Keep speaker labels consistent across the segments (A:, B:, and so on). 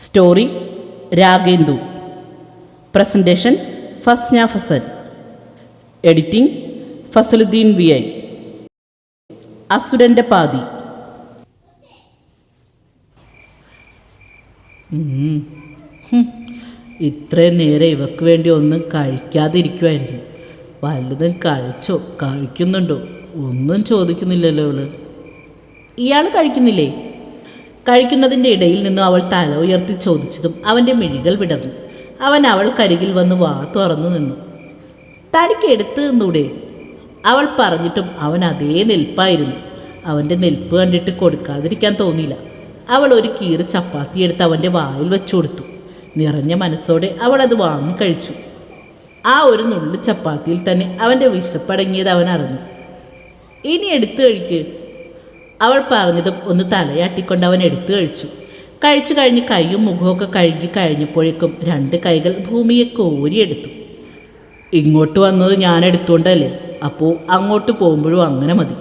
A: Story Ragendu. Presentation Fasna Fasal. Editing Fasaluddin V I. അസുരന്റെ പാതി. ഇത്രയും നേരം ഇവക്ക് വേണ്ടി ഒന്നും കഴിക്കാതിരിക്കുമായിരുന്നു വല്ലതും കഴിച്ചോ? കഴിക്കുന്നുണ്ടോ? ഒന്നും ചോദിക്കുന്നില്ലല്ലോ ഇയാൾ കഴിക്കുന്നില്ലേ? കഴിക്കുന്നതിന്റെ ഇടയിൽ നിന്നും അവൾ തല ഉയർത്തി ചോദിച്ചതും അവന്റെ മിഴികൾ വിടർന്നു. അവൻ അവൾ കരികിൽ വന്ന് വാ തുറന്നു നിന്നു. തടിക്ക് എടുത്തു നിന്നൂടെ? അവൾ പറഞ്ഞിട്ടും അവൻ അതേ നിൽപ്പായിരുന്നു. അവന്റെ നെൽപ്പ് കണ്ടിട്ട് കൊടുക്കാതിരിക്കാൻ തോന്നിയില്ല. അവൾ ഒരു കീറ് ചപ്പാത്തി എടുത്ത് അവന്റെ വായിൽ വെച്ചു കൊടുത്തു. നിറഞ്ഞ മനസ്സോടെ അവൾ അത് വാങ്ങി കഴിച്ചു. ആ ഒരു നുള്ളു ചപ്പാത്തിയിൽ തന്നെ അവന്റെ വിശപ്പടങ്ങിയത് അവൻ അറിഞ്ഞു. ഇനി എടുത്തു കഴിക്ക്. അവൾ പറഞ്ഞതും ഒന്ന് തലയാട്ടിക്കൊണ്ട് അവൻ എടുത്തു കഴിച്ചു. കഴിച്ചു കഴിഞ്ഞ് കൈയും മുഖമൊക്കെ കഴുകി കഴിഞ്ഞപ്പോഴേക്കും രണ്ട് കൈകൾ ഭൂമിയെ കോരിയെടുത്തു. ഇങ്ങോട്ട് വന്നത് ഞാൻ എടുത്തുകൊണ്ടല്ലേ അപ്പോൾ അങ്ങോട്ട് പോകുമ്പോഴും അങ്ങനെ മതി.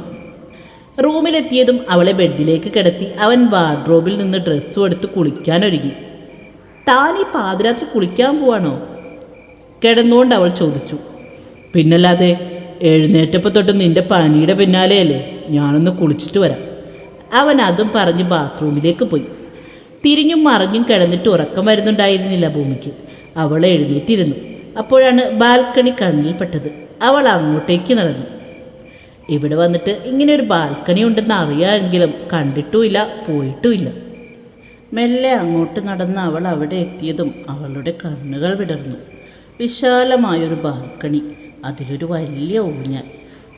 A: റൂമിലെത്തിയതും അവളെ ബെഡിലേക്ക് കിടത്തി അവൻ വാർഡ്രോബിൽ നിന്ന് ഡ്രസ്സും എടുത്ത് കുളിക്കാനൊരുങ്ങി. താൻ ഈ പാതിരാത്രി കുളിക്കാൻ പോവാണോ? കിടന്നുകൊണ്ട് അവൾ ചോദിച്ചു. പിന്നല്ലാതെ എഴുന്നേറ്റപ്പോൾ തൊട്ട് നിന്റെ പനിയുടെ പിന്നാലെയല്ലേ? ഞാനൊന്ന് കുളിച്ചിട്ട് വരാം. അവൻ അതും പറഞ്ഞ് ബാത്റൂമിലേക്ക് പോയി. തിരിഞ്ഞും മറിഞ്ഞും കിടന്നിട്ട് ഉറക്കം വരുന്നുണ്ടായിരുന്നില്ല ഭൂമിക്ക്. അവൾ എഴുന്നേറ്റിരുന്നു. അപ്പോഴാണ് ബാൽക്കണി കണ്ണിൽപ്പെട്ടത്. അവൾ അങ്ങോട്ടേക്ക് നടന്നു. ഇവിടെ വന്നിട്ട് ഇങ്ങനെ ഒരു ബാൽക്കണി ഉണ്ടെന്ന് അറിയാമെങ്കിലും കണ്ടിട്ടുമില്ല പോയിട്ടുമില്ല. മെല്ലെ അങ്ങോട്ട് നടന്ന് അവൾ അവിടെ എത്തിയതും അവളുടെ കണ്ണുകൾ വിടർന്നു. വിശാലമായൊരു ബാൽക്കണി. അതിലൊരു വലിയ ഊഞ്ഞാൽ.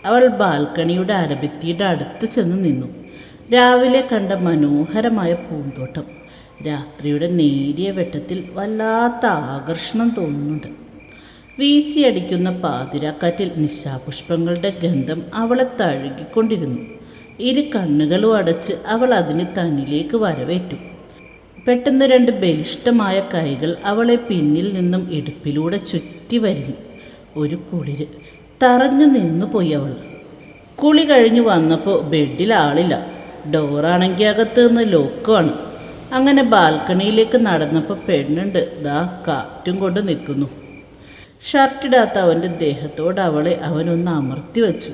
A: അവൾ ബാൽക്കണിയുടെ അരഭിത്തിയുടെ അടുത്ത് ചെന്ന് നിന്നു. രാവിലെ കണ്ട മനോഹരമായ പൂന്തോട്ടം. രാത്രിയുടെ നേരിയ വെട്ടത്തിൽ വല്ലാത്ത ആകർഷണം തോന്നുന്നുണ്ട്. വീശിയടിക്കുന്ന പാതിരാക്കാറ്റിൽ നിശാപുഷ്പങ്ങളുടെ ഗന്ധം അവളെ തഴുകിക്കൊണ്ടിരുന്നു. ഇരു കണ്ണുകളും അടച്ച് അവൾ അതിന് തന്നിലേക്ക് വരവേറ്റു. പെട്ടെന്ന് രണ്ട് ബലിഷ്ടമായ കൈകൾ അവളെ പിന്നിൽ നിന്നും ഇടുപ്പിലൂടെ ചുറ്റി വരുന്നു ഒരു കുളിര് തറഞ്ഞു നിന്നു പോയി അവൾ. കുളി കഴിഞ്ഞു വന്നപ്പോൾ ബെഡിൽ ആളില്ല. ഡോറാണെങ്കിൽ അകത്ത് നിന്ന് ലോക്കുമാണ് അങ്ങനെ ബാൽക്കണിയിലേക്ക് നടന്നപ്പോൾ പെണ്ണുണ്ട്. ദാ കാറ്റും കൊണ്ട് നിൽക്കുന്നു. ഷർട്ടിടാത്ത അവന്റെ ദേഹത്തോട് അവളെ അവനൊന്ന് അമർത്തി വച്ചു.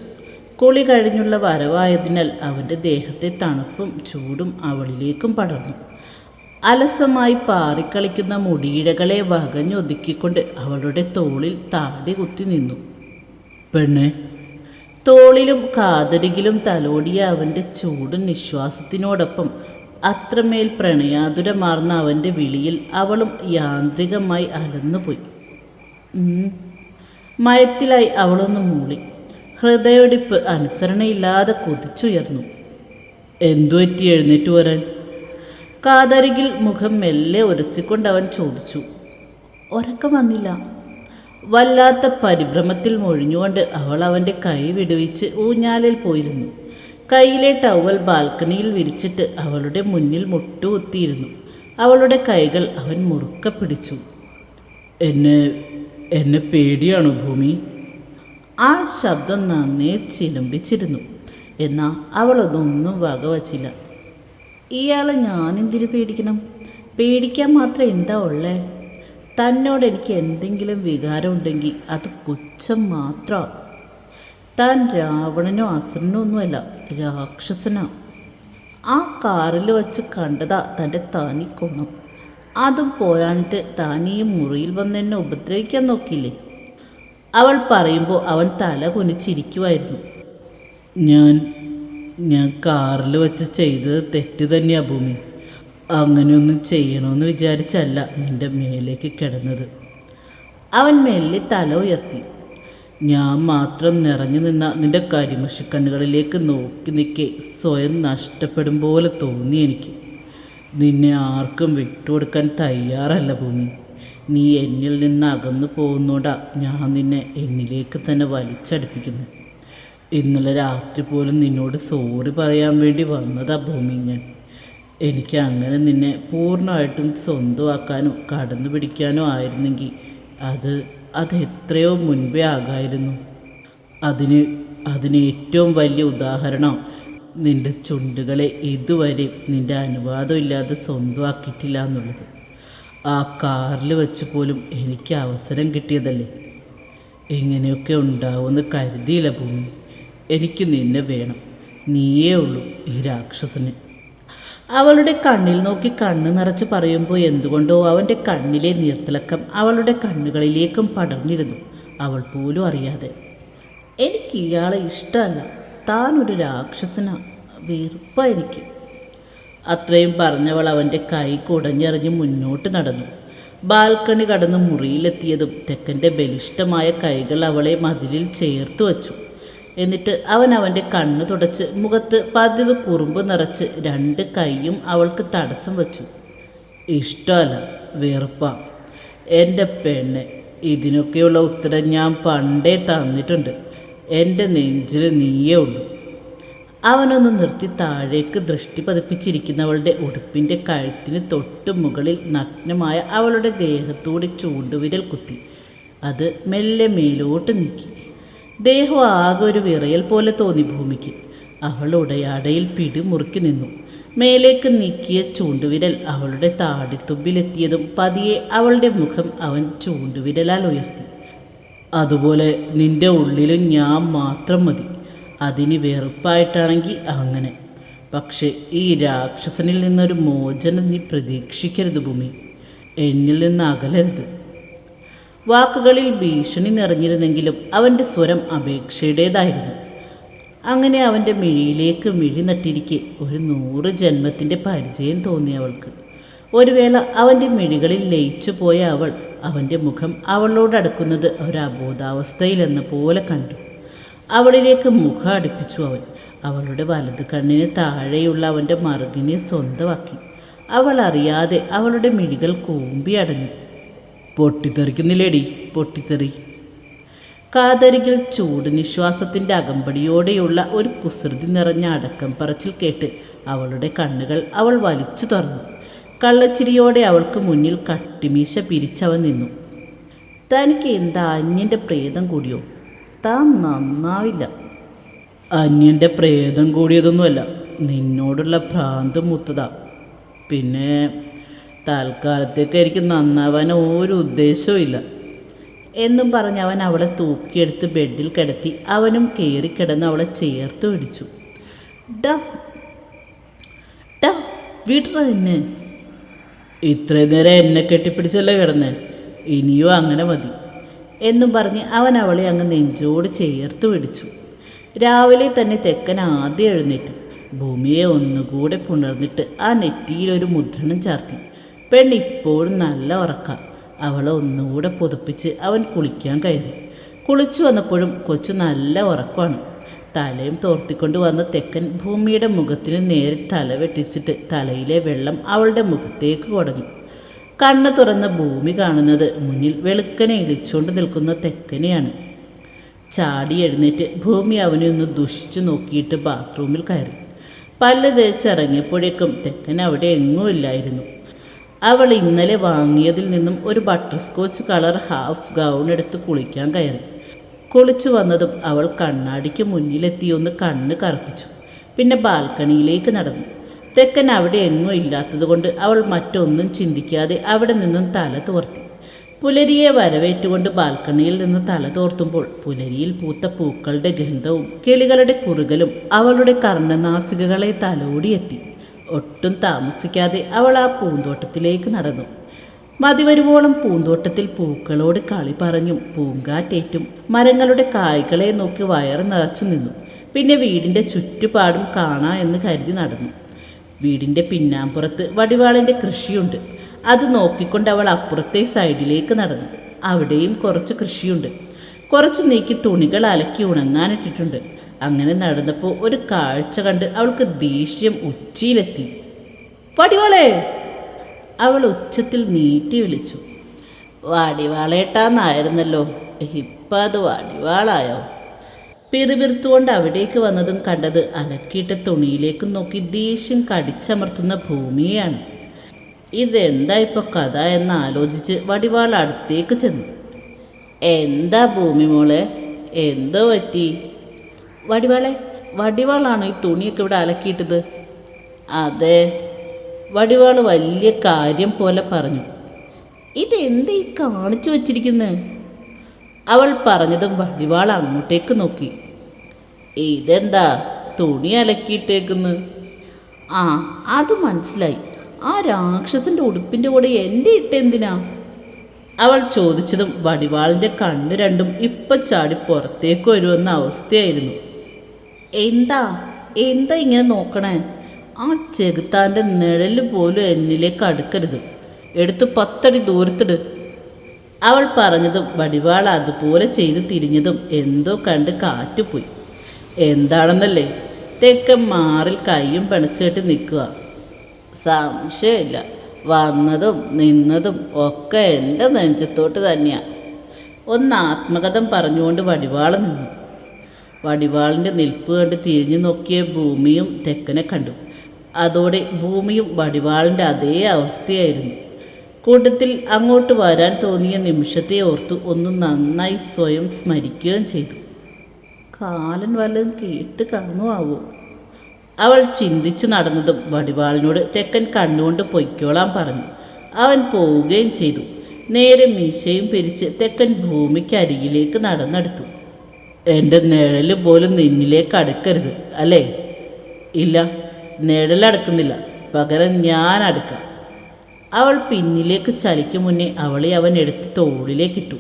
A: കുളി കഴിഞ്ഞുള്ള വരവായതിനാൽ അവന്റെ ദേഹത്തെ തണുപ്പും ചൂടും അവളിലേക്കും പടർന്നു. അലസമായി പാറിക്കളിക്കുന്ന മുടിയിഴകളെ വകഞ്ഞൊതുക്കിക്കൊണ്ട് അവളുടെ തോളിൽ താടി കുത്തി നിന്നു. പെണ്ണെ തോളിലും കാതരികിലും തലോടിയ അവന്റെ ചൂടും നിശ്വാസത്തിനോടൊപ്പം അത്രമേൽ പ്രണയാതുരമാർന്ന അവന്റെ വിളിയിൽ അവളും യാന്ത്രികമായി അലന്നുപോയി. മയത്തിലായി അവളൊന്ന് മൂളി. ഹൃദയടിപ്പ് അനുസരണയില്ലാതെ കുതിച്ചുയർന്നു. എന്തു പറ്റി എഴുന്നേറ്റ് വരാൻ? കാതരികിൽ മുഖം മെല്ലെ ഉരസിക്കൊണ്ട് അവൻ ചോദിച്ചു. ഉറക്കം വന്നില്ല. വല്ലാത്ത പരിഭ്രമത്തിൽ മൊഴിഞ്ഞുകൊണ്ട് അവൾ അവന്റെ കൈ വിടുവിച്ച് ഊഞ്ഞാലിൽ പോയിരുന്നു. കയ്യിലെ ടവൽ ബാൽക്കണിയിൽ വിരിച്ചിട്ട് അവളുടെ മുന്നിൽ മുട്ടുകുത്തിയിരുന്നു. അവളുടെ കൈകൾ അവൻ മുറുക്ക പിടിച്ചു. എന്നെ എന്നെ പേടിയാണോ ഭൂമി? ആ ശബ്ദം നന്നേ ചിലമ്പിച്ചിരുന്നു. എന്നാൽ അവളതൊന്നും വകവച്ചില്ല. ഇയാളെ ഞാനെന്തിനു പേടിക്കണം? പേടിക്കാൻ മാത്രം എന്താ ഉള്ളേ? തന്നോട് എനിക്ക് എന്തെങ്കിലും വികാരം ഉണ്ടെങ്കിൽ അത് പുച്ഛം മാത്രമാണ് താൻ രാവണനോ അസുരനോ ഒന്നുമല്ല രാക്ഷസനാ. ആ കാറിൽ വച്ച് കണ്ടതാ തന്റെ താനി കൊന്നു അതും പോയാനിട്ട് താൻ ഈ മുറിയിൽ വന്ന് എന്നെ ഉപദ്രവിക്കാൻ നോക്കിയില്ലേ? അവൾ പറയുമ്പോൾ അവൻ തല കുനിച്ചിരിക്കുമായിരുന്നു ഞാൻ ഞാൻ കാറിൽ വെച്ച് ചെയ്തത് തെറ്റ് തന്നെയാ ഭൂമി. അങ്ങനെയൊന്നും ചെയ്യണമെന്ന് വിചാരിച്ചല്ല നിന്റെ മേലേക്ക് കിടന്നത്. അവൻ മേലിൽ തല ഉയർത്തി. ഞാൻ മാത്രം നിറഞ്ഞു നിന്ന നിന്റെ കരിമഷിക്കണ്ണുകളിലേക്ക് നോക്കി നിൽക്കെ സ്വയം നഷ്ടപ്പെടും പോലെ തോന്നി എനിക്ക്. നിന്നെ ആർക്കും വിട്ടുകൊടുക്കാൻ തയ്യാറല്ല ഭൂമി. നീ എന്നിൽ നിന്ന് അകന്നു പോകുന്നോടാ ഞാൻ നിന്നെ എന്നിലേക്ക് തന്നെ വലിച്ചടുപ്പിക്കുന്നു. ഇന്നലെ രാത്രി പോലും നിന്നോട് സോറി പറയാൻ വേണ്ടി വന്നതാ ഭൂമി ഞാൻ. എനിക്ക് അങ്ങനെ നിന്നെ പൂർണമായിട്ടും സ്വന്തമാക്കാനോ കടന്നു പിടിക്കാനോ ആയിരുന്നെങ്കിൽ അത് അത് എത്രയോ മുൻപേ ആകായിരുന്നു. അതിന് അതിന് ഏറ്റവും വലിയ ഉദാഹരണം നിന്റെ ചുണ്ടുകളെ ഇതുവരെ നിന്റെ അനുവാദമില്ലാതെ സ്വന്തമാക്കിയിട്ടില്ല എന്നുള്ളത്. ആ കാറിൽ വെച്ച് പോലും എനിക്ക് അവസരം കിട്ടിയതല്ലേ? എങ്ങനെയൊക്കെ ഉണ്ടാവുമെന്ന് കരുതിയില്ല ഭൂമി. എനിക്ക് നിന്നെ വേണം. നീയേ ഉള്ളൂ ഈ രാക്ഷസന്. അവളുടെ കണ്ണിൽ നോക്കി കണ്ണ് നിറച്ച് പറയുമ്പോൾ എന്തുകൊണ്ടോ അവന്റെ കണ്ണിലെ നീർത്തിളക്കം അവളുടെ കണ്ണുകളിലേക്കും പടർന്നിരുന്നു. അവൾ പോലും അറിയാതെ. എനിക്ക് ഇയാളെ ഇഷ്ടമല്ല. താനൊരു രാക്ഷസന. വെറുപ്പ എനിക്ക്. അത്രയും പറഞ്ഞവൾ അവന്റെ കൈ കുടഞ്ഞെറിഞ്ഞ് മുന്നോട്ട് നടന്നു. ബാൽക്കണി കടന്ന് മുറിയിലെത്തിയതും തെക്കന്റെ ബലിഷ്ടമായ കൈകൾ അവളെ മതിലിൽ ചേർത്ത് വച്ചു. എന്നിട്ട് അവൻ അവന്റെ കണ്ണ് തുടച്ച് മുഖത്ത് പതിവ് കുറുമ്പ് നിറച്ച് രണ്ട് കൈയും അവൾക്ക് തടസ്സം വച്ചു. ഇഷ്ടമല്ല വെറുപ്പാ. എന്റെ പെണ്ണെ ഇതിനൊക്കെയുള്ള ഉത്തരം ഞാൻ പണ്ടേ തന്നിട്ടുണ്ട്. എന്റെ നെഞ്ചിൽ നീയേ ഉള്ളൂ. അവനൊന്ന് നിർത്തി താഴേക്ക് ദൃഷ്ടി പതിപ്പിച്ചിരിക്കുന്നവളുടെ ഉടുപ്പിന്റെ കഴുത്തിന് തൊട്ട് മുകളിൽ നഗ്നമായ അവളുടെ ദേഹത്തോട് ചൂണ്ടുവിരൽ കുത്തി. അത് മെല്ലെ മേലോട്ട് നീക്കി. ദേഹം ആകെ ഒരു വിറയൽ പോലെ തോന്നി ഭൂമിക്ക്. അവളുടെ അവൾ ഉടയാടയിൽ പിടിമുറുക്കി നിന്നു. മേലേക്ക് നീക്കിയ ചൂണ്ടുവിരൽ അവളുടെ താടിത്തുമ്പിലെത്തിയതും പതിയെ അവളുടെ മുഖം അവൻ ചൂണ്ടുവിരലാൽ ഉയർത്തി. അതുപോലെ നിന്റെ ഉള്ളിലും ഞാൻ മാത്രം മതി. അതിന് വെറുപ്പായിട്ടാണെങ്കിൽ അങ്ങനെ. പക്ഷേ ഈ രാക്ഷസനിൽ നിന്നൊരു മോചനം നീ പ്രതീക്ഷിക്കരുത് ഭൂമി. എന്നിൽ നിന്ന് അകലരുത്. വാക്കുകളിൽ ഭീഷണി നിറഞ്ഞിരുന്നെങ്കിലും അവന്റെ സ്വരം അപേക്ഷയുടേതായിരുന്നു. അങ്ങനെ അവന്റെ മിഴിയിലേക്ക് മിഴി നട്ടിരിക്കെ ഒരു നൂറ് ജന്മത്തിന്റെ പരിചയം തോന്നി അവൾക്ക്. ഒരു വേള അവന്റെ മിഴികളിൽ ലയിച്ചു പോയ അവൾ അവന്റെ മുഖം അവളോടടുക്കുന്നത് ഒരു അബോധാവസ്ഥയിലെന്ന പോലെ കണ്ടു. അവളിലേക്ക് മുഖം അടുപ്പിച്ചു അവൻ. അവളുടെ വലത് കണ്ണിന് താഴെയുള്ള അവന്റെ മറുകിനെ സ്വന്തമാക്കി. അവൾ അറിയാതെ അവളുടെ മിഴികൾ കൂമ്പി അടഞ്ഞു പൊട്ടിത്തെറിക്കുന്നില്ലേടി? പൊട്ടിത്തെറി. കാതരികിൽ ചൂട് നിശ്വാസത്തിന്റെ അകമ്പടിയോടെയുള്ള ഒരു കുസൃതി നിറഞ്ഞ അടക്കം പറച്ചിൽ കേട്ട് അവളുടെ കണ്ണുകൾ അവൾ വലിച്ചു തുറന്നു. കള്ളച്ചിരിയോടെ അവൾക്ക് മുന്നിൽ കട്ടിമീശ പിരിച്ചവൻ നിന്നു. തനിക്ക് എന്താ അന്യന്റെ പ്രേതം കൂടിയോ? താൻ നന്നാവില്ല. അന്യന്റെ പ്രേതം കൂടിയതൊന്നുമല്ല നിന്നോടുള്ള ഭ്രാന്ത് മുത്തതാ. പിന്നെ തൽക്കാലത്തേക്ക് എനിക്ക് നന്നാവാൻ ഒരു ഉദ്ദേശവും ഇല്ല. എന്നും പറഞ്ഞ് അവൻ അവളെ തൂക്കിയെടുത്ത് ബെഡിൽ കിടത്തി. അവനും കയറി കിടന്ന് അവളെ ചേർത്ത് പിടിച്ചു. ഡാ ഡാ വീട്ടിൽ ഇത്രയും നേരം എന്നെ കെട്ടിപ്പിടിച്ചല്ലേ കിടന്നേ? ഇനിയും അങ്ങനെ മതി. എന്നും പറഞ്ഞ് അവൻ അവളെ അങ്ങ് നെഞ്ചോട് ചേർത്ത് പിടിച്ചു. രാവിലെ തന്നെ തെക്കൻ ആദ്യം എഴുന്നേറ്റ്. ഭൂമിയെ ഒന്നുകൂടെ പുണർന്നിട്ട് ആ നെറ്റിയിൽ ഒരു മുദ്രണം ചാർത്തി. പെണ്ണ് ഇപ്പോഴും നല്ല ഉറക്കാം. അവളെ ഒന്നുകൂടെ പുതുപ്പിച്ച് അവൻ കുളിക്കാൻ കയറി. കുളിച്ചു വന്നപ്പോഴും കൊച്ചു നല്ല ഉറക്കമാണ്. തലയും തോർത്തിക്കൊണ്ട് വന്ന തെക്കൻ ഭൂമിയുടെ മുഖത്തിന് നേരെ തല വെട്ടിച്ചിട്ട് തലയിലെ വെള്ളം അവളുടെ മുഖത്തേക്ക് കുടഞ്ഞു. കണ്ണ് തുറന്ന ഭൂമി കാണുന്നത് മുന്നിൽ വെളുക്കനെ ഇളിച്ചുകൊണ്ട് നിൽക്കുന്ന തെക്കനെയാണ്. ചാടി എഴുന്നേറ്റ് ഭൂമി അവനെ ഒന്ന് ദുഷിച്ചു നോക്കിയിട്ട് ബാത്റൂമിൽ കയറി. പല്ല് തേച്ചിറങ്ങിയപ്പോഴേക്കും തെക്കൻ അവിടെ എങ്ങും ഇല്ലായിരുന്നു. അവൾ ഇന്നലെ വാങ്ങിയതിൽ നിന്നും ഒരു butter scotch colour half gown എടുത്ത് കുളിക്കാൻ കയറി. കുളിച്ചു വന്നതും അവൾ കണ്ണാടിക്ക് മുന്നിലെത്തി ഒന്ന് കണ്ണ് കറുപ്പിച്ചു. പിന്നെ ബാൽക്കണിയിലേക്ക് നടന്നു. തെക്കൻ അവിടെ എങ്ങും ഇല്ലാത്തതുകൊണ്ട് അവൾ മറ്റൊന്നും ചിന്തിക്കാതെ അവിടെ നിന്നും തല തോർത്തി. പുലരിയെ വരവേറ്റുകൊണ്ട് ബാൽക്കണിയിൽ നിന്ന് തല തോർത്തുമ്പോൾ പുലരിയിൽ പൂത്ത പൂക്കളുടെ ഗന്ധവും കിളികളുടെ കുറുകലും അവളുടെ കർണനാസികകളെ തലോടിയെത്തി. ഒട്ടും താമസിക്കാതെ അവൾ ആ പൂന്തോട്ടത്തിലേക്ക് നടന്നു. മതിവരുവോളം പൂന്തോട്ടത്തിൽ പൂക്കളോട് കളി പറഞ്ഞും. പൂങ്കാറ്റേറ്റും മരങ്ങളുടെ കായ്കളെ നോക്കി വയറ് നിറച്ചു നിന്നു. പിന്നെ വീടിന്റെ ചുറ്റുപാടും കാണാ എന്ന് കരുതി നടന്നു. വീടിന്റെ പിന്നാമ്പുറത്ത് വടിവാളിന്റെ കൃഷിയുണ്ട്. അത് നോക്കിക്കൊണ്ട് അവൾ അപ്പുറത്തെ സൈഡിലേക്ക് നടന്നു. അവിടെയും കുറച്ച് കൃഷിയുണ്ട്. കുറച്ച് നീക്കി തുണികൾ അലക്കി ഉണങ്ങാനിട്ടിട്ടുണ്ട്. അങ്ങനെ നടന്നപ്പോൾ ഒരു കാഴ്ച കണ്ട് അവൾക്ക് ദേഷ്യം ഉച്ചയിലെത്തി. പടിവാളെ അവൾ ഉച്ചത്തിൽ നീട്ടി വിളിച്ചു. വാടിവാളേട്ടാന്നായിരുന്നല്ലോ ഇപ്പം അത് വാടിവാളായോ? പിറുപിറുത്തുകൊണ്ട് അവിടേക്ക് വന്നതും കണ്ടത് അലക്കിയിട്ട തുണിയിലേക്ക് നോക്കി ദേഷ്യം കടിച്ചമർത്തുന്ന ഭൂമിയാണ് ഇതെന്താ ഇപ്പോൾ കഥ? എന്ന് ആലോചിച്ച് വടിവാൾ അടുത്തേക്ക് ചെന്നു. എന്താ ഭൂമി മോളെ? എന്തോ പറ്റി? വടിവാളെ വടിവാളാണോ ഈ തുണിയൊക്കെ ഇവിടെ അലക്കിയിട്ടത്. അതെ വടിവാൾ വലിയ കാര്യം പോലെ പറഞ്ഞു. ഇതെന്ത് ഈ കാണിച്ചു വച്ചിരിക്കുന്നത് അവൾ പറഞ്ഞതും വടിവാൾ അങ്ങോട്ടേക്ക് നോക്കി. ഇതെന്താ തുണി അലക്കിയിട്ടേക്കുന്നു? ആ അത് മനസ്സിലായി. ആ രാക്ഷസന്റെ ഉടുപ്പിന്റെ കൂടെ എന്റെ ഇട്ടെന്തിനാ അവൾ ചോദിച്ചതും വടിവാളിന്റെ കണ്ണ് രണ്ടും ഇപ്പൊ ചാടി പുറത്തേക്ക് വരുമെന്ന അവസ്ഥയായിരുന്നു. എന്താ? എന്താ ഇങ്ങനെ നോക്കണേ? ആ ചെകുത്താന്റെ നിഴൽ പോലും എന്നിലേക്ക് അടുക്കരുത്. എടുത്ത് പത്തടി ദൂരത്തിട്. അവൾ പറഞ്ഞതും വടിവാൾ അതുപോലെ ചെയ്ത് തിരിഞ്ഞതും എന്തോ കണ്ട് കാറ്റുപോയി. എന്താണെന്നല്ലേ? തെക്കൻ മാറിൽ കൈയും പിണച്ചിട്ട് നിൽക്കുക. സംശയമില്ല. വന്നതും നിന്നതും ഒക്കെ എന്റെ നെഞ്ചത്തോട്ട് തന്നെയാണ് ഒന്ന് ആത്മകഥം പറഞ്ഞുകൊണ്ട് വടിവാൾ നിന്നു. വടിവാളിന്റെ നിൽപ്പ് കണ്ട് തിരിഞ്ഞു നോക്കിയ ഭൂമിയും തെക്കനെ കണ്ടു. അതോടെ ഭൂമിയും വടിവാളിന്റെ അതേ അവസ്ഥയായിരുന്നു. കൂട്ടത്തിൽ അങ്ങോട്ട് വരാൻ തോന്നിയ നിമിഷത്തെ ഓർത്ത് ഒന്ന് നന്നായി സ്വയം സ്മരിക്കുകയും ചെയ്തു. കാലൻ വല്ലതും കേട്ട് കാണുമാവോ? അവൾ ചിന്തിച്ചു നടന്നതും വടിവാളിനോട് തെക്കൻ കണ്ണുകൊണ്ട് പൊയ്ക്കോളാൻ പറഞ്ഞു. അവൻ പോവുകയും ചെയ്തു. നേരെ മീശയും പിരിച്ച് തെക്കൻ ഭൂമിക്കരികിലേക്ക് നടന്നെടുത്തു. എന്റെ നിഴൽ പോലും നിന്നിലേക്ക് അടുക്കരുത് അല്ലേ? ഇല്ല നിഴലടുക്കുന്നില്ല പകരം ഞാൻ അടുക്കാം. അവൾ പിന്നിലേക്ക് ചലിക്കും മുന്നേ അവളെ അവൻ എടുത്ത് തോളിലേക്കിട്ടു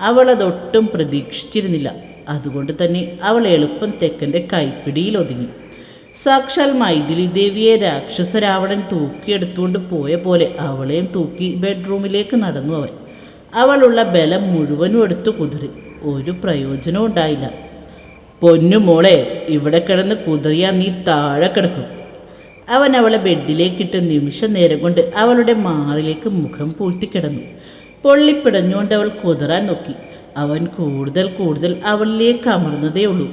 A: അവൾ പ്രതീക്ഷിച്ചിരുന്നില്ല. അതുകൊണ്ട് തന്നെ അവൾ എളുപ്പം തെക്കന്റെ കൈപ്പിടിയിൽ ഒതുങ്ങി. സാക്ഷാൽ മൈഥിലി ദേവിയെ രാക്ഷസ രാവണൻ തൂക്കിയെടുത്തുകൊണ്ട് പോയ പോലെ അവളെയും തൂക്കി ബെഡ്റൂമിലേക്ക് നടന്നു അവൻ. അവളുള്ള ബലം മുഴുവനും എടുത്തു കുതിറി ഒരു പ്രയോജനവും ഉണ്ടായില്ല. പൊന്നു മോളെ ഇവിടെ കിടന്ന് കുതിറിയാ നീ താഴെ കിടക്കും. അവൻ അവളെ ബെഡിലേക്കിട്ട് നിമിഷ നേരം കൊണ്ട് അവളുടെ മാറിലേക്ക് മുഖം പൂഴ്ത്തിക്കിടന്നു പൊള്ളിപ്പിടഞ്ഞുകൊണ്ട് അവൾ കുതിറാൻ നോക്കി. അവൻ കൂടുതൽ കൂടുതൽ അവളിലേക്ക് അമർന്നതേ ഉള്ളൂ.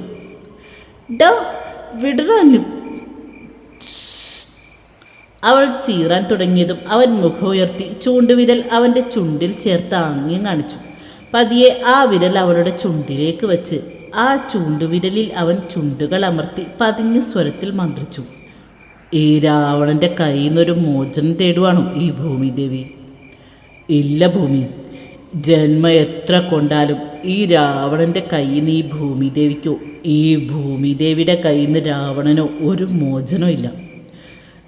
A: ഡോ വിടറാഞ്ഞു അവൾ ചീറാൻ തുടങ്ങിയതും അവൻ മുഖം ഉയർത്തി ചൂണ്ടുവിരൽ അവന്റെ ചുണ്ടിൽ ചേർത്ത് ആംഗ്യം കാണിച്ചു. പതിയെ ആ വിരൽ അവളുടെ ചുണ്ടിലേക്ക് വെച്ച് ആ ചൂണ്ടുവിരലിൽ അവൻ ചുണ്ടുകൾ അമർത്തി പതിഞ്ഞ സ്വരത്തിൽ മന്ത്രിച്ചു ഈ രാവണന്റെ കയ്യിൽ നിന്നൊരു മോചനം തേടുവാണോ ഈ ഭൂമിദേവി ഇല്ല ഭൂമി. ജന്മ എത്ര കൊണ്ടാലും ഈ രാവണന്റെ കയ്യിൽ നിന്ന് ഈ ഭൂമിദേവിക്കോ ഈ ഭൂമിദേവിയുടെ കയ്യിൽ നിന്ന് രാവണനോ ഒരു മോചനോ ഇല്ല.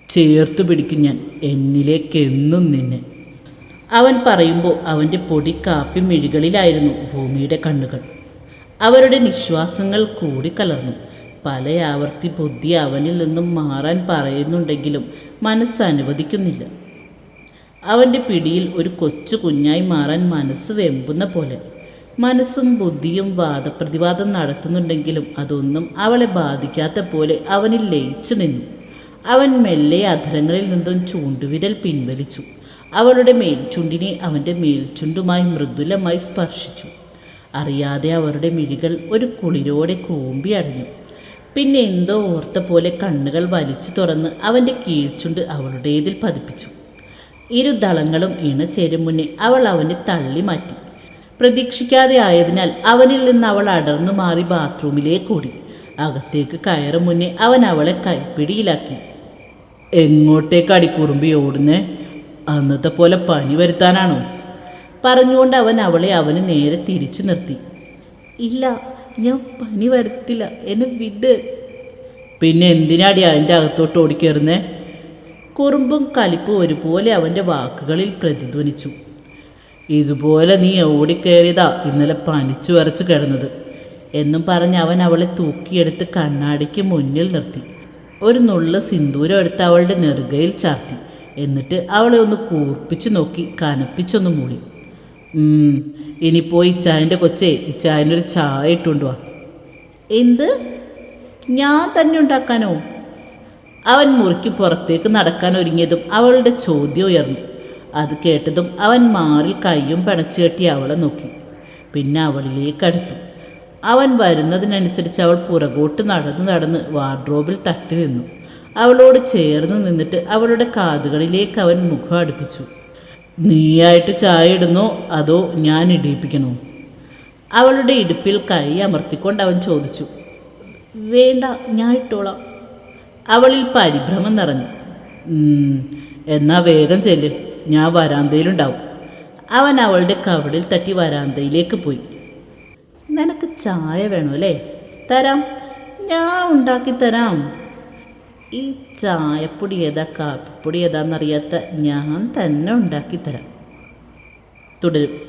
A: ചേർത്ത് പിടിക്കും ഞാൻ. എന്നിലേക്ക് എന്നും നിന്നെ. അവൻ പറയുമ്പോൾ അവന്റെ പൊടി കാപ്പി മിഴികളിലായിരുന്നു ഭൂമിയുടെ കണ്ണുകൾ. അവരുടെ നിശ്വാസങ്ങൾ കൂടിക്കലർന്നു പല ആവർത്തി ബുദ്ധി അവനിൽ നിന്നും മാറാൻ പറയുന്നുണ്ടെങ്കിലും മനസ്സ് അനുവദിക്കുന്നില്ല. അവന്റെ പിടിയിൽ ഒരു കൊച്ചു കുഞ്ഞായി മാറാൻ മനസ്സ് വെമ്പുന്ന പോലെ. മനസ്സും ബുദ്ധിയും വാദപ്രതിവാദം നടത്തുന്നുണ്ടെങ്കിലും അതൊന്നും അവളെ ബാധിക്കാത്ത പോലെ അവനിൽ ലയിച്ചു നിന്നു. അവൻ മെല്ലെ അധരങ്ങളിൽ നിന്നും ചൂണ്ടുവിരൽ പിൻവലിച്ചു. അവളുടെ മേൽചുണ്ടിനെ അവന്റെ മേൽചുണ്ടുമായി മൃദുലമായി സ്പർശിച്ചു. അറിയാതെ അവരുടെ മിഴികൾ ഒരു കുളിരോടെ കൂമ്പി അടഞ്ഞു പിന്നെ എന്തോ ഓർത്ത പോലെ കണ്ണുകൾ വലിച്ചു തുറന്ന് അവന്റെ കീഴ്ചുണ്ട് അവളുടേതിൽ പതിപ്പിച്ചു. ഇരു ദളങ്ങളും ഇണചേരും മുന്നേ അവൾ അവനെ തള്ളി മാറ്റി. പ്രതീക്ഷിക്കാതെ ആയതിനാൽ അവനിൽ നിന്ന് അവൾ അടർന്നു മാറി ബാത്റൂമിലേക്ക് ഓടി അകത്തേക്ക് കയറും മുന്നേ അവൻ അവളെ കൈപ്പിടിയിലാക്കി. എങ്ങോട്ടേക്ക് അടിക്കുറുമ്പി ഓടുന്നേ? അന്നത്തെ പോലെ പനി വരുത്താനാണോ? പറഞ്ഞുകൊണ്ട് അവൻ അവളെ അവന് നേരെ തിരിച്ചു നിർത്തി. ഇല്ല ഞാൻ പനി വരത്തില്ല എന്നെ വിട്. പിന്നെ എന്തിനാടി അതിന്റെ അകത്തോട്ട് ഓടിക്കയറുന്നേ കുറുമ്പും കലിപ്പും ഒരുപോലെ അവന്റെ വാക്കുകളിൽ പ്രതിധ്വനിച്ചു. ഇതുപോലെ നീ ഓടിക്കയറിയതാ ഇന്നലെ പനിച്ചു വരച്ച് കിടന്നത് എന്നും പറഞ്ഞ് അവൻ അവളെ തൂക്കിയെടുത്ത് കണ്ണാടിക്ക് മുന്നിൽ നിർത്തി. ഒരു നുള്ള സിന്ദൂരം എടുത്ത് അവളുടെ നെറുകയിൽ ചാർത്തി. എന്നിട്ട് അവളെ ഒന്ന് കൂർപ്പിച്ച് നോക്കി കനപ്പിച്ചൊന്ന് മൂടി. "ഉം, ഇനി പോയി ചായന്റെ കൊച്ചേ ഈ ചായന്റെ ഒരു ചായ ഇട്ടുകൊണ്ട് വാ. എന്ത്? ഞാൻ തന്നെ ഉണ്ടാക്കാനോ? അവൻ മുറിക്ക് പുറത്തേക്ക് നടക്കാൻ ഒരുങ്ങിയതും അവളുടെ ചോദ്യം ഉയർന്നു. അത് കേട്ടതും അവൻ മാറിൽ കൈയും പിണച്ചു കെട്ടി അവളെ നോക്കി. പിന്നെ അവളിലേക്ക് അടുത്തു. അവൻ വരുന്നതിനനുസരിച്ച് അവൾ പുറകോട്ട് നടന്ന് നടന്ന് വാർഡ്രോബിൽ തട്ടി നിന്നു. അവളോട് ചേർന്ന് നിന്നിട്ട് അവളുടെ കാതുകളിലേക്ക് അവൻ മുഖം അടുപ്പിച്ചു. നീയായിട്ട് ചായ ഇടുന്നോ? അതോ ഞാൻ ഇടിയിപ്പിക്കണോ? അവളുടെ ഇടുപ്പിൽ കൈ അമർത്തിക്കൊണ്ട് അവൻ ചോദിച്ചു. വേണ്ട ഞാൻ ഇട്ടോളാം. അവളിൽ പരിഭ്രമം നിറഞ്ഞു. എന്നാ വേഗം ചെല്ല് ഞാൻ വരാന്തയിലുണ്ടാവും. അവൻ അവളുടെ കവളിൽ തട്ടി വരാന്തയിലേക്ക് പോയി. നിനക്ക് ചായ വേണോ അല്ലേ? തരാം. ഞാൻ ഉണ്ടാക്കി തരാം. ഈ ചായപ്പൊടി ഏതാ കാപ്പിപ്പൊടി ഏതാണെന്നറിയാത്ത ഞാൻ തന്നെ ഉണ്ടാക്കി തരാം തുടരും.